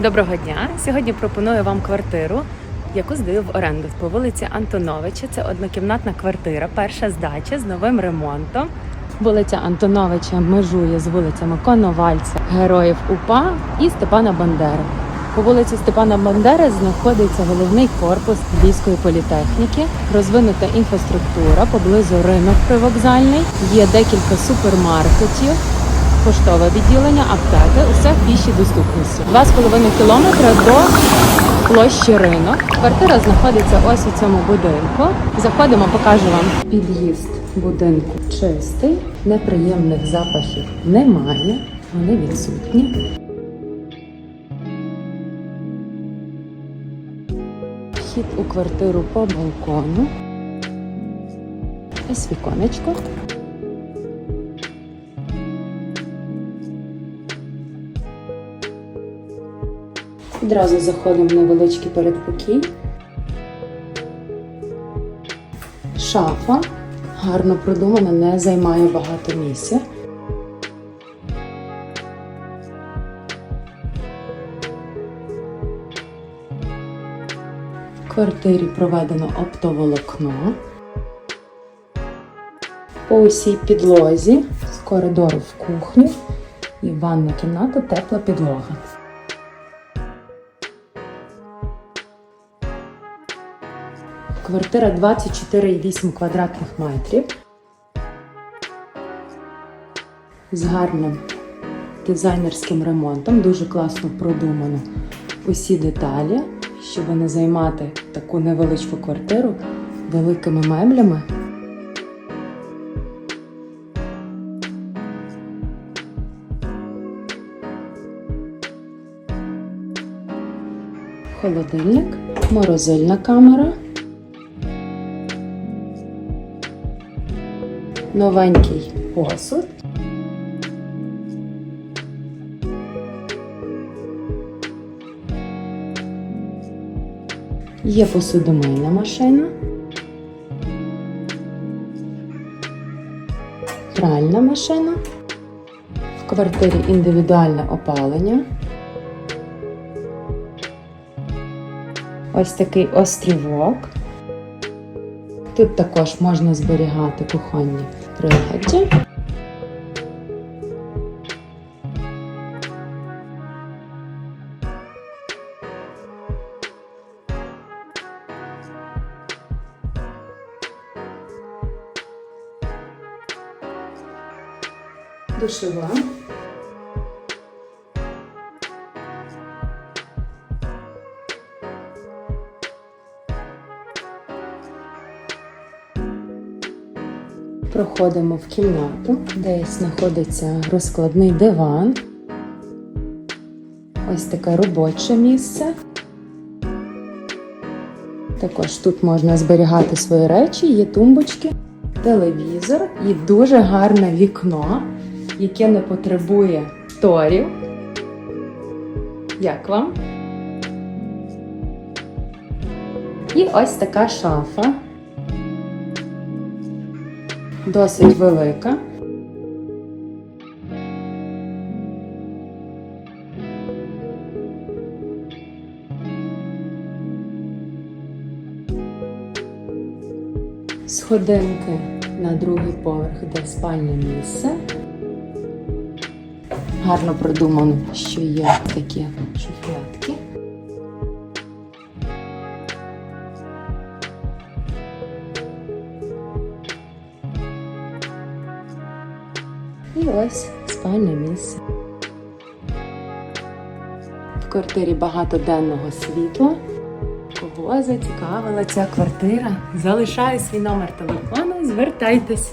Доброго дня! Сьогодні пропоную вам квартиру, яку здаю в оренду по вулиці Антоновича. Це однокімнатна квартира, перша здача з новим ремонтом. Вулиця Антоновича межує з вулицями Коновальця, Героїв УПА і Степана Бандери. По вулиці Степана Бандери знаходиться головний корпус Львівської політехніки, розвинута інфраструктура, поблизу ринок привокзальний, є декілька супермаркетів, поштове відділення, аптеки, усе в пішій доступності. 2,5 кілометра до площі ринок. Квартира знаходиться ось у цьому будинку. Заходимо, покажу вам під'їзд будинку чистий, неприємних запахів немає, вони відсутні. Вхід у квартиру по балкону. Ось віконечко. Одразу заходимо в невеличкий передпокій. Шафа гарно продумана, не займає багато місця. В квартирі проведено оптоволокно. По усій підлозі з коридору в кухню і в ванну кімнату тепла підлога. Квартира 24,8 квадратних метрів. З гарним дизайнерським ремонтом, дуже класно продумано усі деталі, щоб не займати таку невеличку квартиру великими меблями. Холодильник, морозильна камера. Новенький посуд. Є посудомийна машина. Пральна машина. В квартирі індивідуальне опалення. Ось такий острівок. Тут також можна зберігати кухонні приладдя. Душева. Проходимо в кімнату, де знаходиться розкладний диван. Ось таке робоче місце. Також тут можна зберігати свої речі, є тумбочки, телевізор і дуже гарне вікно, яке не потребує шторів. Як вам? І ось така шафа досить велика. Сходинки на другий поверх, де спальне місце. Гарно продумано, що є такі шуфлятки. І ось спальне місце. В квартирі багато денного світла. Кого зацікавила ця квартира? Залишаю свій номер телефону, звертайтесь.